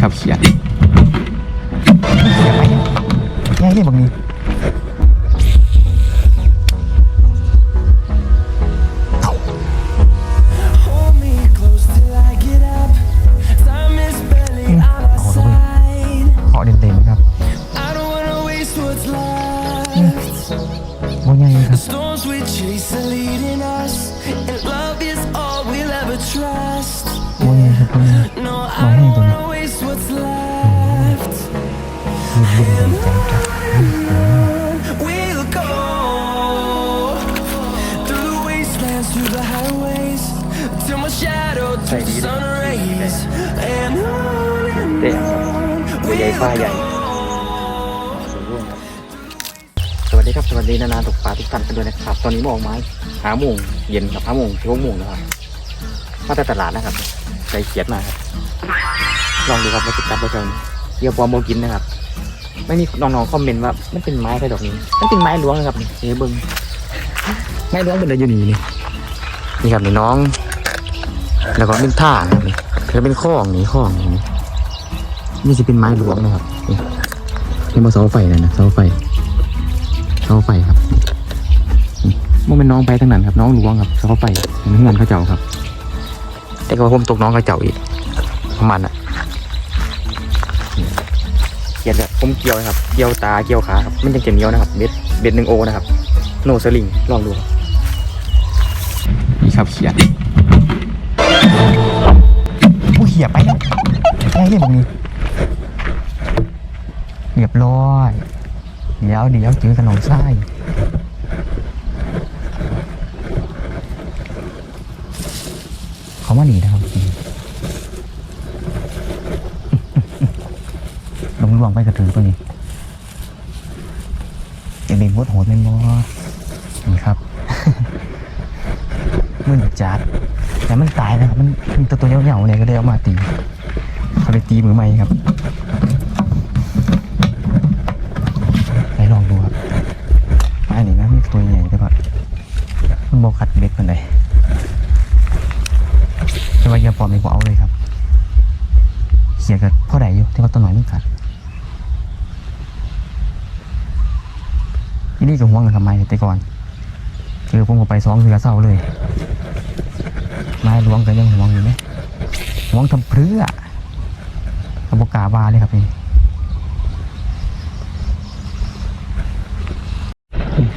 ครับเขียนเขียนไปยังไงเนี่ยบางนี้ Hold me close till I get จังครับ We'll go through the wastelands, through the highways, till my shadow turns to sun rays, and on and เด็กตัวใหญ่ปลาใหญ่สวัสดีครับ สวัสดีนานาตกปลาทุกท่านกันด้วยนะครับ ตอนนี้โมงไม้หาโมงเย็นกับหาโมงที่หกโมงนะครับมาแต่ตลาดนะครับใจเขียดมาครับ ลองดูครับว่าติดตัดประชาชนเดี๋ยวปอมโมกินนะครับ ไม่มีน้องๆคอมเมนต์ว่ามันเป็นไม้แค่ดอกนี้มันเป็นไม้หลวงนะครับนี่เฮ้เบิ้งไม้หลวงเป็นอะไรอยู่นี่นี่นี่ครับนี่น้อง แล้วก็เป็นท่านะครับนี่แล้วเป็นข้องนี่ข้องนี่นี่จะเป็นไม้หลวงนะครับนี่นี่มาเสาไฟเลยนะเสาไฟเสาไฟครับมันเป็นน้องไปทั้งนั้นครับ น้องหลวงครับเสาไฟเห็นเงินเขาเจ้าครับ แต่ก็ผมตกน้องเขาเจ้าอีก ประมาณน่ะเกี่ยวแบบผมเกี่ยวนะครับ เกี่ยวตาเกี่ยวขาครับมันจะเกี่ยวเหนียวนะครับเบ็ดเบ็ดหนึ่งโอนะครับ โนสลิงลองดูครับนี่ครับเขียนผู้เขียไปแล้วยังไงเนี่ยบางนี้เรียบร้อยเดี๋ยวเดี๋ยวเจอขนมไส้เขามาหนีนะครับ ลงลวงไปกระถือตัวนี้เอ็นเบงบดโหดเป็นบอนี่ครับมึนจัดแต่มันตายนะครับมันมันตัวตัวเหยาๆเนี่ยก็เลยเอามาตีเขาเลยตีมือใหม่ครับไปลองดูครับไม้นี่นะมีตัวใหญ่แต่ว่ามันบอกขัดเล็กปานใดแต่ว่าอย่าปลอมไม่เอาเลยครับเขียกับพ่อใดอยู่แต่ว่าตัวหน่อยมันกัด ที่นี่ก็ห่วงกันทำไมแต่ก่อนเจอผมก็ไปซ้อมเสือเศร้าเลยไม้หลวงก็ยังห่วงอยู่ไหมห่วงทำเพื่อกระบอกาบาเลยครับนี่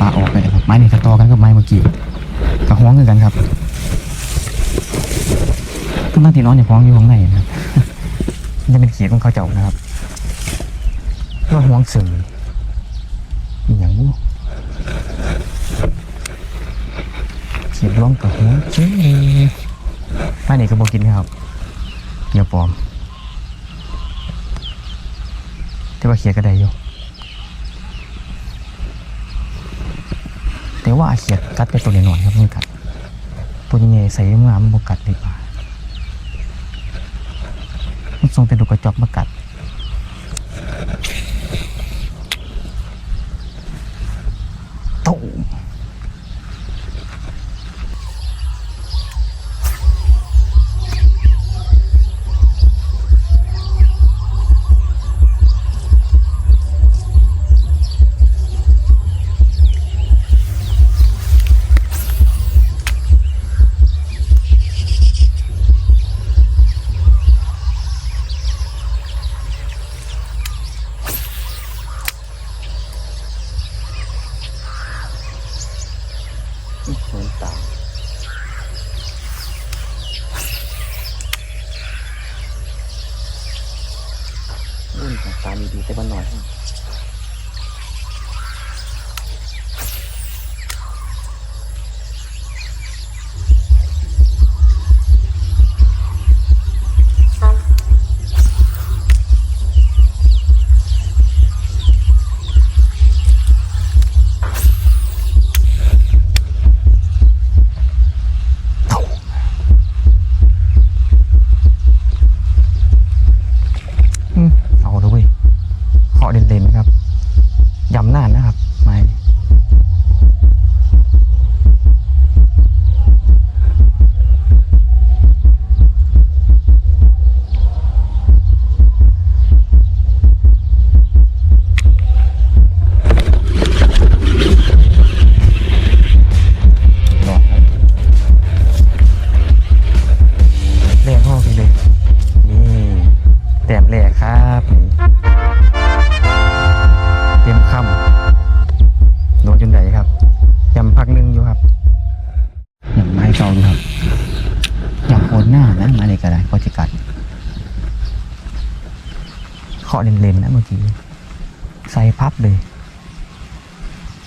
ปลาออกไปเลยครับไม้นี่กระตอกันกับไม้เมื่อกี้กระห่วงคือกันครับก็นั่งที่นอนอย่าห่วงอยู่ข้างในนะครับมันจะเป็นเขียดของเขาเจ้านะครับว่าห่วงสื่ออย่างนี้ ขียดร้องกับห่วงเจ๊ไม้นี่ก็บอกกินครับอย่าปลอม แต่ว่าเขียดก็ได้อยู่แต่ว่าเขียดกัดไปตัวน้อยครับมันกัด ตัวใหญ่ใส่งามบกัดเลยป่ามันทรงเป็นลูกกระจอกมากัด อนหน้านะมาเลยก็ได้ก็จะกัดเคาะเล่นๆนะเมื่อกี้ใส่พับเลย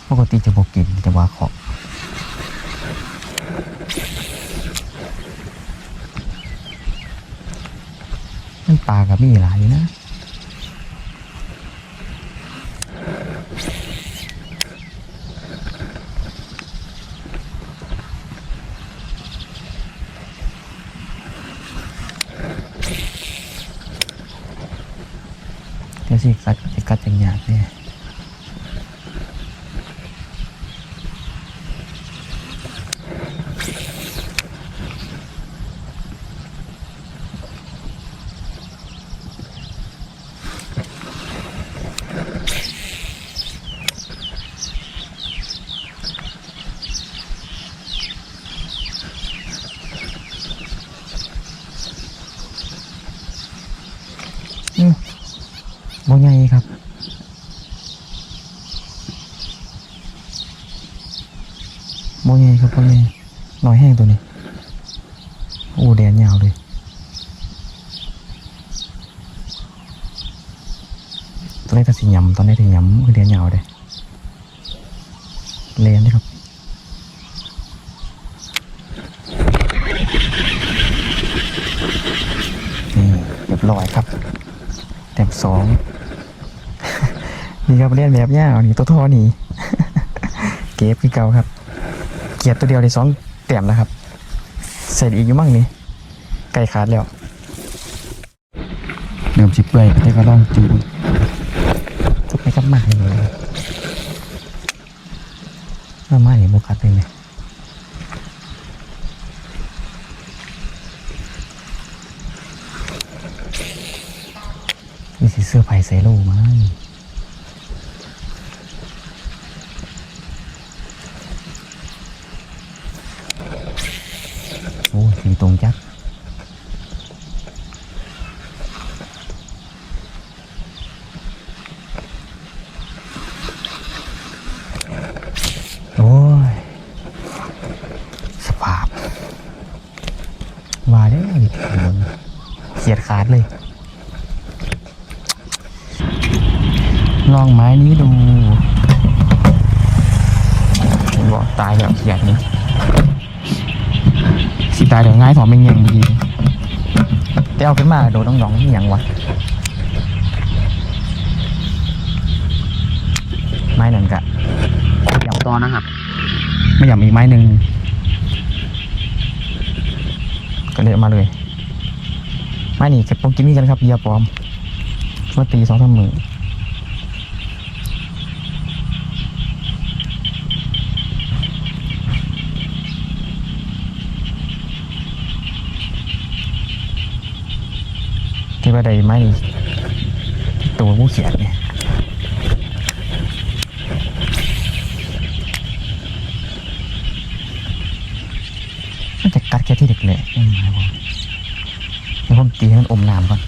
ปกติจะบกินจะว่าเคาะมันปลากับมีหลายนะ สิกัดสิกัดจังยากเนี่ยอืม บ่ใหญ่ครับบ่ใหญ่ครับบ่ใหญ่น้อยแห้งตัวนี้ โอ้แดนยาวเลยตอนนี้ถ้าสิยำตอนนี้ถึงยำคือแดนยาวเลยเลนนะครับนี่เรียบร้อยครับ แต้มสอง นี่ครับเล่นแบบยาวนี่ตัวท่อนี่ เก็บคือเก่าครับ เกียรตัวเดียวได้สองแต้มแล้วครับ เสร็จอีกอยู่มั่งนี่ไก่ขาดแล้วเริ่มสิเปื่อยแต่ก็ลองจูนทุกไปกับมาเลยมามาเนี่ยโบกัดเลยเนี่ยมีสีเสื้อไผ่ใส่โลมั้งโอ้สีตรงจักโอ้ย สภาพ ว่าแล้วอีกคน เขียดขาดเลย ลองไม้นี้ดูเห็นบอกตายแบบเขียดนี่สิตายเดี๋ยวง่ายถอมเป็นเงี้ยงดีแต่เอาขึ้นมาโดนต้องหยองที่ยังวะไม้หนึ่งกะยำตอนนะครับ ไม่ยำอีกไม้หนึ่งก็เลยมาเลย ไม้นี่กับปงกินนี่กันครับเหยียาปลอมมาตีสองสามมือที่ว่าใดไม้ตัวผู้เขียนเนี่ยมันจะกัดแค่ที่เด็กเลยไม่หมายว่าเดี๋ยว ผมตีให้มันอมน้ำก่อน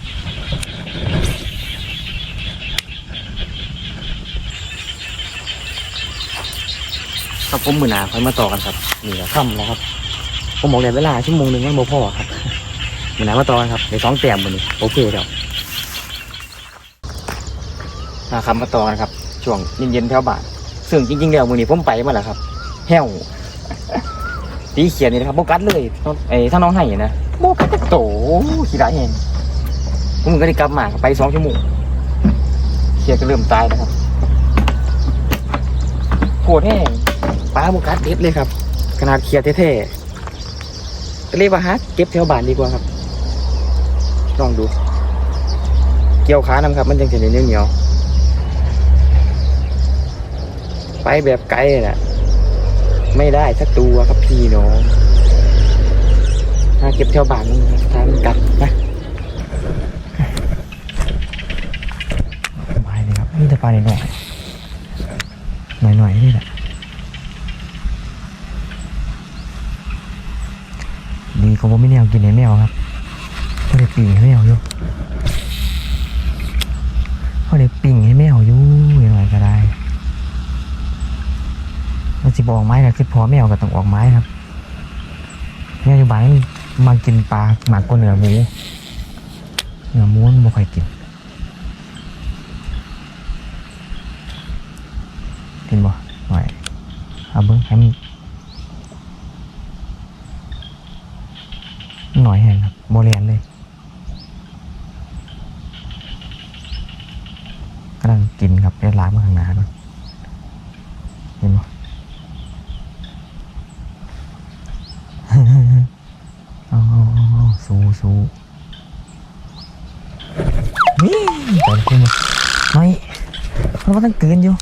ครับผมมือหนาค่อยมาต่อกันครับนี่แหละค่ำแล้วครับ ผมบอกเลยเวลาชั่วโมงหนึ่งมันโมพ่อครับมือหนามาต่อกันครับในสองแต้มมือนี้โอเคแล้วนะครับมาต่อกันครับช่วงเย็นๆแถวบ้านซึ่งจริงๆแล้วมือนี้ผมไปมาแล้วครับแห้วตีเขียนนี่นะครับโบกัดเลยไอ้ถ้าน้องให้นะ โบกัดจะโตขี้ร้ายเองผมก็ได้กลับมาไปสองชั่วโมงเขียก็เริ่มตายแล้วครับโคตรแห้งปลาโบกัสเด็ดเลยครับ ขนาดเขียดเท่ๆก็เรียกว่าฮักเก็บแถวบ้านดีกว่าครับลองดู เกี่ยวขานำครับ มันจังจะเหนียวเหนียวไปแบบไกลน่ะ ไม่ได้สักตัวครับพี่น้อง หาเก็บแถวบ้านมันทางกัดนะสบายเลยครับนี่แต่ปลาหน่อยหน่อยหน่อยนี่แหละดีก็บ่ไม่แนวกินในแมวครับไม่ได้ปีให้แมวอยู่เขาเลยปิ่งให้แมวอยู่ยังไงก็ได้มันสิบออกไม้ก็คือพอแมวก็ต้องออกไม้ครับ แมวอยู่บ้านมากินปลาหมากกว่าเนื้อหมูเนื้อหมูมันบ่ค่อยกินกินบ่หน่อยเอาเบิ้งให้มันหน่อยแห้งครับโบเรียนเลยกำลังกินครับเรียล้างมาข้างหน้าด้วยเห็นไมันว่าต้องเกินอยู่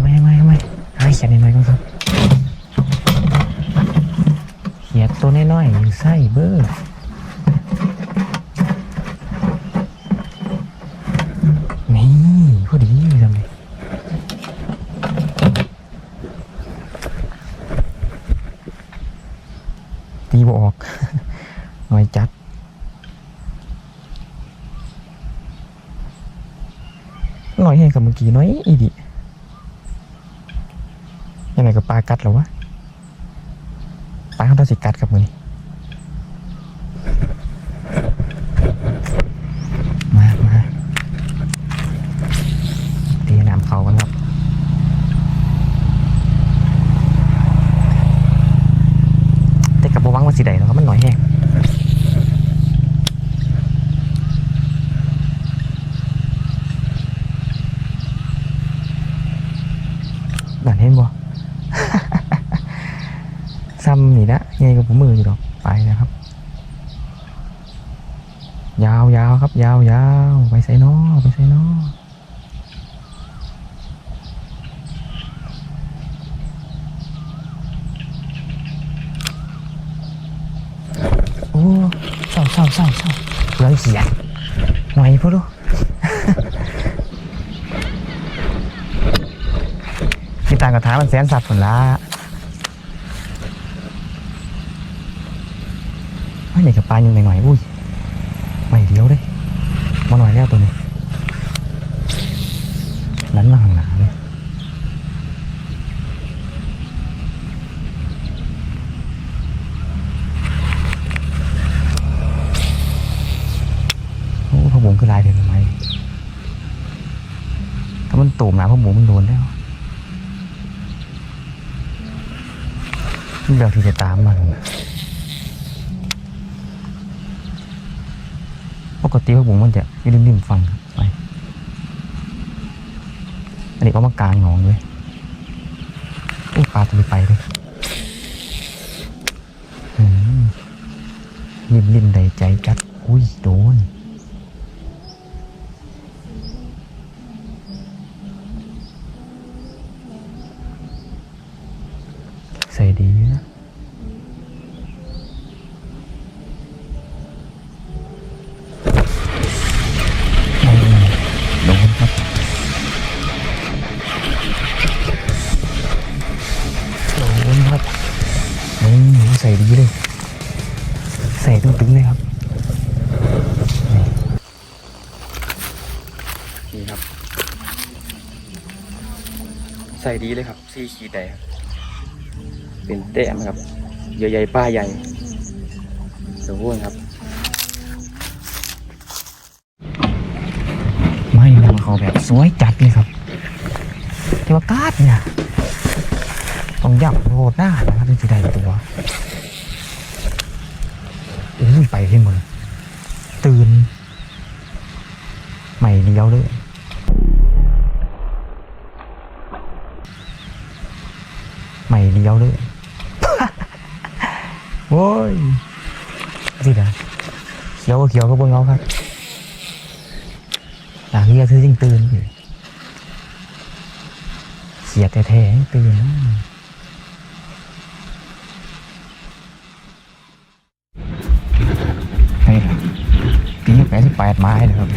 ไม่ไม่ไม่ให้เขียนหน่อยก่อนครับเขียนตัวน้อยๆอยู่ไส้เบอร์ นี่พอดีทำเลยตีบออก หน่อยจัดหน่อยแห้ง กับเมื่อกี้น้อยอีดิยังไงกับปลากัดหรอวะปลาเขาต้องสิกัดกับมือนี่มามาตีน้ำเขากันครับ แต่กับบวังว่าสิใดเนาะครับมันหน่อยแห้งด่านเห็นบ่ ซ้ำนี่ละยังไงกับผมมืออยู่ดอกไปนะครับ ยาว ยาวยาวไปใส่นอไปใส่นอโอ้เศร้าเศร้าเศร้าเศร้าเรื่องเขียนหน่อยพ่อดูที่ต่างกระถามันแสนสัตว์ผลละไม่อยากจะปลาอยังไงหน่อยอุ้ยไม่เดียวเลย มาหน่อยแล้วตัวนี้นั้นมาห่างหนาเลยโอ้พะวงคือลายเดินทำไมถ้ามันตูมหนะพะวงมันโดนแล้วเดี๋ยวที่จะตามมันป กติพะวงมันจะอยืนริมๆฟังครับไปอันนี้ก็มากลางหนองเลยโอ้ปลาตัวนี้ไปเลยอืมริมใดใจจัด อุ้ย โดน ใส่ตึงๆเลยครับ นี่ครับ ใส่ดีเลยครับซีขีดแดงครับ เป็นแต้มครับใหญ่ๆป้าใหญ่สมบูรณ์ครับไม่นำเขาแบบสวยจัดเลยครับแต่ว่ากาดเนี่ย ต้องยับโรดหน้านะครับถึงจะได้ตัว อุ้ยไปที่มือตื่น ใหม่เลี้ยวเลยใหม่เลี้ยวเลยโว้ยสิเด้อเขียวก็เขียวก็บนเขาครับหลังเรียกคือจริงตื่นเสียดแท้ๆตื่นนะ ปีนี้แปดสิบแปดไม้นะครับ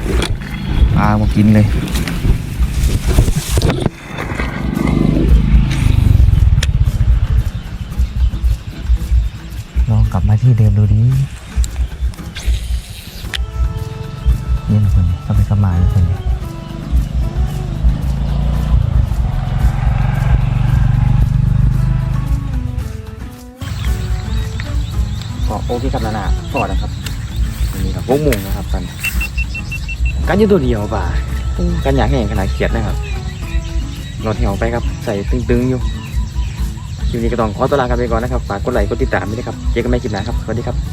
ปลามากินเลยลองกลับมาที่เดิมดูดิเย็นคนนี้กลับไปกลับมาอยู่คนก็โอเคครับนานาพอนะครับ นนี้ครับพวกหมูนะครับกันกันอยู่ตัวเดียวป่ะกันอยากแห้งขนาดเขียดนะครับรถแถวไปครับใส่ตึงๆอยู่คลิปนี้ก็ต้องขอตัวลากันไปก่อนนะครับฝากกดไลค์กดติดตามด้วยนะครับเจอกันใหม่คลิปหน้าครับสวัสดีครับ